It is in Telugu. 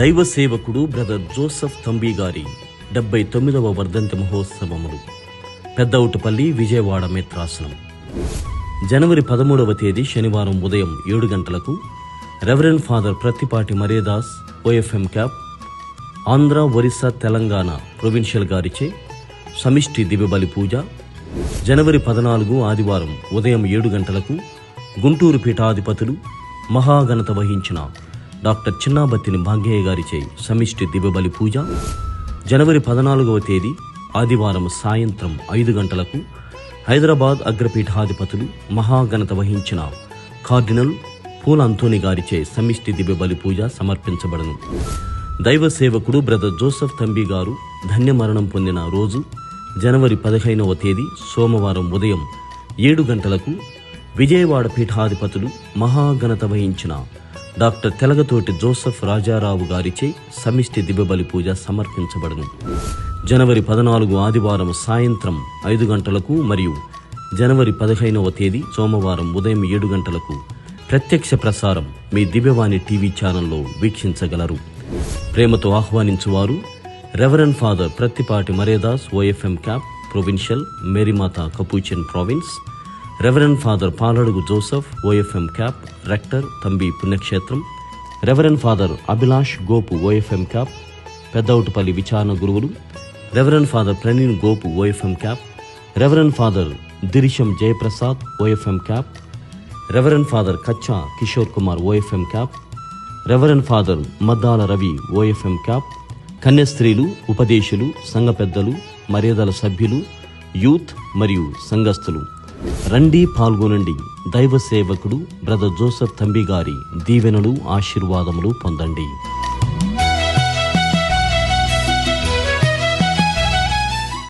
దైవ సేవకుడు బ్రదర్ జోసఫ్ తంబి గారి డెబ్బై తొమ్మిదవ వర్ధంతి మహోత్సవములు. పెద్దౌటపల్లి విజయవాడ మిత్రాసనం. జనవరి పదమూడవ తేదీ శనివారం ఉదయం ఏడు గంటలకు reverend father Prathipati Maredas OFM cap Andhra Orissa Telangana provincial గారిచే సమిష్టి దివ్యబలి పూజ జనవరి పద్నాలుగు ఆదివారం ఉదయం ఏడు గంటలకు గుంటూరు పీఠాధిపతులు మహాఘనత వహించిన డాక్టర్ చిన్నాబత్తిని భాగ్యయ్య గారిచే సమిష్టి దివ్యబలి పూజ. జనవరి పద్నాలుగవ తేదీ ఆదివారం సాయంత్రం ఐదు గంటలకు హైదరాబాద్ అగ్రపీఠాధిపతులు మహాఘనత వహించిన కార్డినల్ పూల అంతోని గారిచే సమిష్టి దివ్య బలి పూజ సమర్పించబడను. దైవ సేవకుడు బ్రదర్ జోసఫ్ తంబి గారు ధన్యమరణం పొందిన రోజు జనవరి పదిహేనవ తేదీ సోమవారం ఉదయం ఏడు గంటలకు విజయవాడ పీఠాధిపతులు మహాఘనత వహించిన డాక్టర్ తెలగతోటి జోసెఫ్ రాజారావు గారిచే సమిష్టి దిబ్బబలి పూజ సమర్పించబడను. జనవరి పద్నాలుగు ఆదివారం సాయంత్రం ఐదు గంటలకు మరియు జనవరి పదిహేనవ తేదీ సోమవారం ఉదయం ఏడు గంటలకు ప్రత్యక్ష ప్రసారం మీ దివ్యవాణి టీవీ ఛానల్లో వీక్షించగలరు. ప్రేమతో ఆహ్వానించువారు reverend father Prathipati Maredas OFM cap provincial మేరీమాత Capuchin province reverend father Paladugu Joseph OFM cap rector తంబి పుణ్యక్షేత్రం reverend father Abhilash Gopu OFM cap Peddavutapalli విచారణ గురువులు reverend father Praneen Gopu OFM cap reverend father Dirisam Jayaprasad OFM cap reverend father Kachcha Kishore Kumar OFM cap reverend father Maddala Ravi OFM cap కన్యస్త్రీలు ఉపదేశులు సంఘ పెద్దలు మర్యాదల సభ్యులు యూత్ మరియు సంఘస్థులు రండి పాల్గొనండి. దైవ సేవకుడు బ్రదర్ జోసఫ్ తంబి గారి దీవెనలు ఆశీర్వాదములు పొందండి.